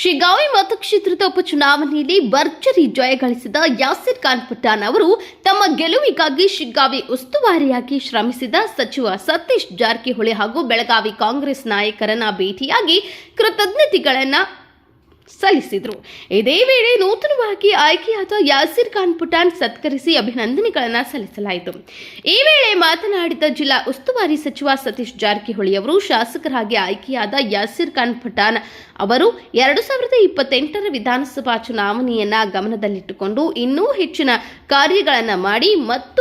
ಶಿಗಾವಿ ಮತಕ್ಷೇತ್ರದ ಉಪಚುನಾವಣೆಯಲ್ಲಿ ಭರ್ಜರಿ ಜಯ ಗಳಿಸಿದ ಯಾಸಿರ್ ಖಾನ್ ಪಠಾಣ್ ಅವರು ತಮ್ಮ ಗೆಲುವಿಗಾಗಿ ಶಿಗ್ಗಾವಿ ಉಸ್ತುವಾರಿಯಾಗಿ ಶ್ರಮಿಸಿದ ಸಚಿವ ಸತೀಶ್ ಜಾರಕಿಹೊಳಿ ಹಾಗೂ ಬೆಳಗಾವಿ ಕಾಂಗ್ರೆಸ್ ನಾಯಕರನ್ನ ಭೇಟಿಯಾಗಿ ಕೃತಜ್ಞತೆಗಳನ್ನ ಸಲ್ಲಿಸಿದರು. ಇದೇ ವೇಳೆ ನೂತನವಾಗಿ ಆಯ್ಕೆಯಾದ ಯಾಸಿರ್ ಖಾನ್ ಪುಟಾನ್ ಸತ್ಕರಿಸಿ ಅಭಿನಂದನೆಗಳನ್ನು ಸಲ್ಲಿಸಲಾಯಿತು. ಈ ವೇಳೆ ಮಾತನಾಡಿದ ಜಿಲ್ಲಾ ಉಸ್ತುವಾರಿ ಸಚಿವ ಸತೀಶ್ ಜಾರಕಿಹೊಳಿ ಅವರು ಶಾಸಕರಾಗಿ ಆಯ್ಕೆಯಾದ ಯಾಸಿರ್ ಖಾನ್ ಪಠಾಣ್ ಅವರು ಎರಡು ಸಾವಿರದ ಇಪ್ಪತ್ತೆಂಟರ ವಿಧಾನಸಭಾ ಚುನಾವಣೆಯನ್ನ ಗಮನದಲ್ಲಿಟ್ಟುಕೊಂಡು ಇನ್ನೂ ಹೆಚ್ಚಿನ ಕಾರ್ಯಗಳನ್ನು ಮಾಡಿ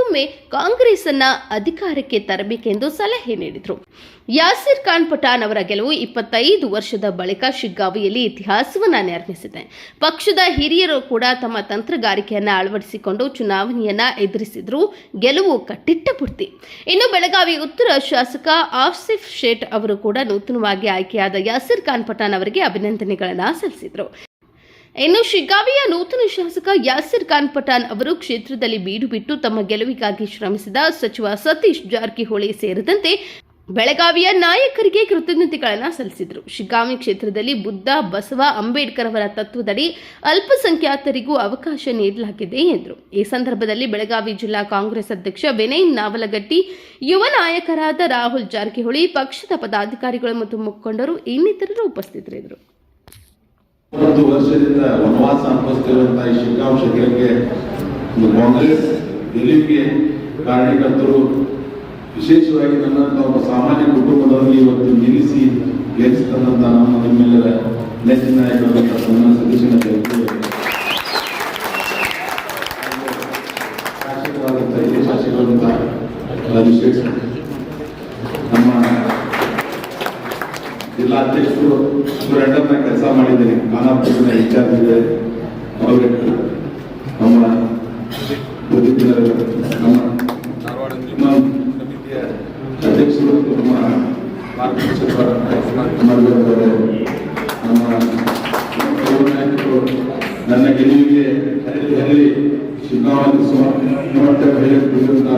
ಮತ್ತೊಮ್ಮೆ ಕಾಂಗ್ರೆಸ್ ಅನ್ನ ಅಧಿಕಾರಕ್ಕೆ ತರಬೇಕೆಂದು ಸಲಹೆ ನೀಡಿದರು. ಯಾಸಿರ್ ಖಾನ್ ಪಠಾಣ್ ಅವರ ಗೆಲುವು ಇಪ್ಪತ್ತೈದು ವರ್ಷದ ಬಳಿಕ ಶಿಗ್ಗಾವಿಯಲ್ಲಿ ಇತಿಹಾಸವನ್ನ ನಿರ್ಮಿಸಿದೆ. ಪಕ್ಷದ ಹಿರಿಯರು ಕೂಡ ತಮ್ಮ ತಂತ್ರಗಾರಿಕೆಯನ್ನ ಅಳವಡಿಸಿಕೊಂಡು ಚುನಾವಣೆಯನ್ನ ಎದುರಿಸಿದ್ರು. ಗೆಲುವು ಕಟ್ಟಿಟ್ಟ ಪೂರ್ತಿ. ಇನ್ನು ಬೆಳಗಾವಿ ಉತ್ತರ ಶಾಸಕ ಆಸಿಫ್ ಶೇಟ್ ಅವರು ಕೂಡ ನೂತನವಾಗಿ ಆಯ್ಕೆಯಾದ ಯಾಸಿರ್ ಖಾನ್ ಪಠಾಣ್ ಅವರಿಗೆ ಅಭಿನಂದನೆಗಳನ್ನ ಸಲ್ಲಿಸಿದರು. ಇನ್ನು ಶಿಗ್ಗಾವಿಯ ನೂತನ ಶಾಸಕ ಯಾಸಿರ್ ಖಾನ್ ಪಠಾನ್ ಅವರು ಕ್ಷೇತ್ರದಲ್ಲಿ ಬೀಡು ಬಿಟ್ಟು ತಮ್ಮ ಗೆಲುವಿಗಾಗಿ ಶ್ರಮಿಸಿದ ಸಚಿವ ಸತೀಶ್ ಜಾರಕಿಹೊಳಿ ಸೇರಿದಂತೆ ಬೆಳಗಾವಿಯ ನಾಯಕರಿಗೆ ಕೃತಜ್ಞತೆಗಳನ್ನು ಸಲ್ಲಿಸಿದರು. ಶಿಗ್ಗಾವಿ ಕ್ಷೇತ್ರದಲ್ಲಿ ಬುದ್ಧ, ಬಸವ, ಅಂಬೇಡ್ಕರ್ ಅವರ ತತ್ವದಡಿ ಅಲ್ಪಸಂಖ್ಯಾತರಿಗೂ ಅವಕಾಶ ನೀಡಲಾಗಿದೆ ಎಂದರು. ಈ ಸಂದರ್ಭದಲ್ಲಿ ಬೆಳಗಾವಿ ಜಿಲ್ಲಾ ಕಾಂಗ್ರೆಸ್ ಅಧ್ಯಕ್ಷ ವಿನಯ್ ನಾವಲಗಟ್ಟಿ, ಯುವ ನಾಯಕರಾದ ರಾಹುಲ್ ಜಾರಕಿಹೊಳಿ, ಪಕ್ಷದ ಪದಾಧಿಕಾರಿಗಳು ಮತ್ತು ಮುಖಂಡರು ಇನ್ನಿತರರು ಉಪಸ್ಥಿತರಿದ್ದರು. ಒಂದು ವರ್ಷದಿಂದ ವನವಾಸ ಅನುಭವಿಸ್ತಿರುವಂತಹ ಈ ಶಿಗ್ಗಾಂವ್ ಕ್ಷೇತ್ರಕ್ಕೆ ಒಂದು ಕಾಂಗ್ರೆಸ್ ಗೆಲುವಿಗೆ ಕಾರ್ಯಕರ್ತರು ವಿಶೇಷವಾಗಿ ನನ್ನಂತ ಒಬ್ಬ ಸಾಮಾನ್ಯ ಕುಟುಂಬದವರಿಗೆ ಇವತ್ತು ನಿಲ್ಲಿಸಿ ಗೆಲ್ಲಿಸ್ತಕ್ಕಂಥ ನಮ್ಮ ನಿಮ್ಮೆಲ್ಲರ ನೆಚ್ಚಿನ ನಾಯಕರಾದಂತಹ ಜಾರಕಿಹೊಳಿ ಶಾಸಕರಾದಂಥ ಹಿರಿಯ ಶಾಸಕರಾದಂತಹ ನಮ್ಮ ಜಿಲ್ಲಾಧ್ಯಕ್ಷರು ರೆಂಡರ್ನ ಕೆಲಸ ಮಾಡಿದ್ದೀನಿ. ಖಾನಾಪುರನ ಇನ್ಚಾರ್ಜ್ ಇದೆ. ಅವರು ನಮ್ಮ ನಮ್ಮ ಅಧ್ಯಕ್ಷರು, ನಮ್ಮ ಮಾರ್ಗದರ್ಶಕರೇ, ನಮ್ಮ ನಾಯಕರು, ನನ್ನ ಗೆಲುವಿಗೆ ಹರಿದು ಸುಮಾರು ಶಿವರಾಮಯ್ಯ ಸಮರ್ಥ ಬೆಳೆಯುತ್ತಿರುವಂತಹ